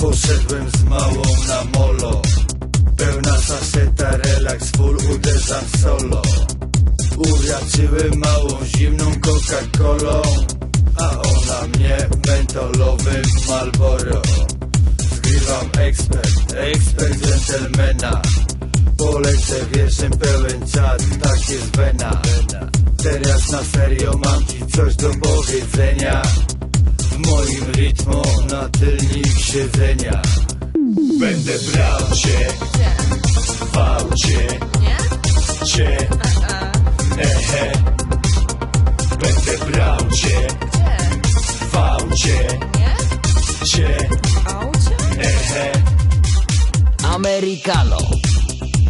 Poszedłem z małą na molo. Pełna saszeta, relaks, full uderzam solo. Uraczyłem małą zimną Coca-Colą. A ona mnie mentolowym Marlboro. Zgrywam ekspert, ekspert dżentelmena. Polecę wierszem pełen czad, tak jest wena. Teraz na serio mam ci coś do powiedzenia W moim rytmu na tylnik siedzenia Będę brał cię, w aucie Cię, ehe. Będę brał cię, w aucie Cię, ehe. Americano,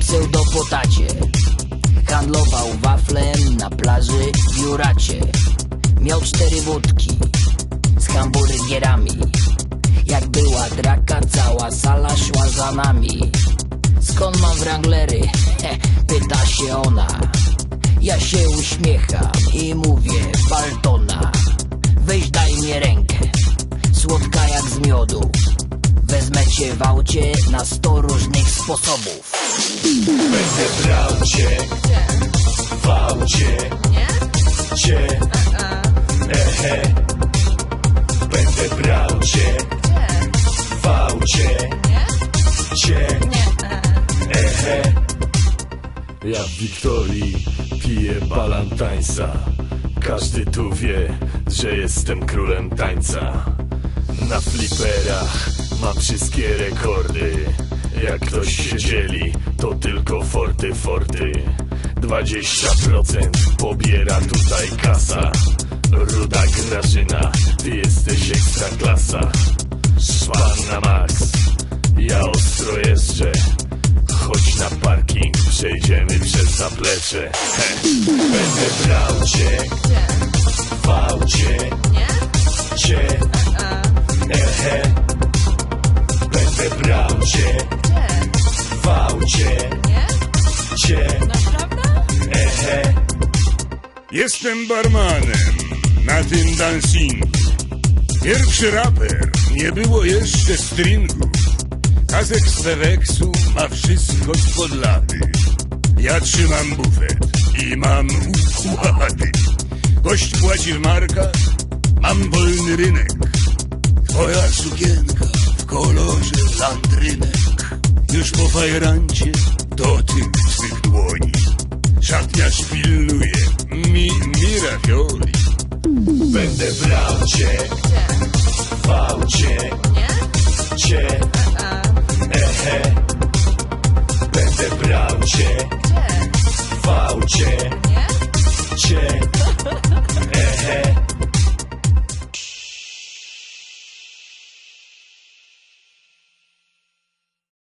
pseudopotacie. Handlował waflem na plaży w Juracie. Miał cztery wódki z hamburgerami Jak była draka, cała sala szła za nami. Skąd mam wranglery? He, pyta się ona. Ja się uśmiecham i mówię Baltona Weź daj mi rękę, słodka jak z miodu. Wezmę cię w aucie na sto różnych sposobów. Będę brał cię, w aucie. Cię, ehe Będę brał cię, aucie Cię, ehe. Ja w Wiktorii piję balantańsa Każdy tu wie, że jestem królem tańca. Na fliperach mam wszystkie rekordy. Jak ktoś się dzieli, to tylko forty forty. 20% pobiera tutaj kasa Ruda Grażyna, ty jesteś ekstra klasa. Szpan na max, ja ostro jeżdżę. Chodź na parking, przejdziemy przez zaplecze. He. Będę brał cię, w aucie Cię, ehe. Będę brał cię, w aucie Cię, ehe. Jestem barmanem na tym dancingu. Pierwszy raper, nie było jeszcze stringu. Kazek z Weweksu ma wszystko spod lady. Ja trzymam bufet i mam układy. Gość płaci w markach, mam wolny rynek. Twoja sukienka w kolorze landrynek. Już po fajrancie dotyk twych dłoni. Szatniarz pilnuje mi, mi ravioli. Będę brał cię, w aucie Cię, ehe. Będę brał cię, w aucie Cię, ehe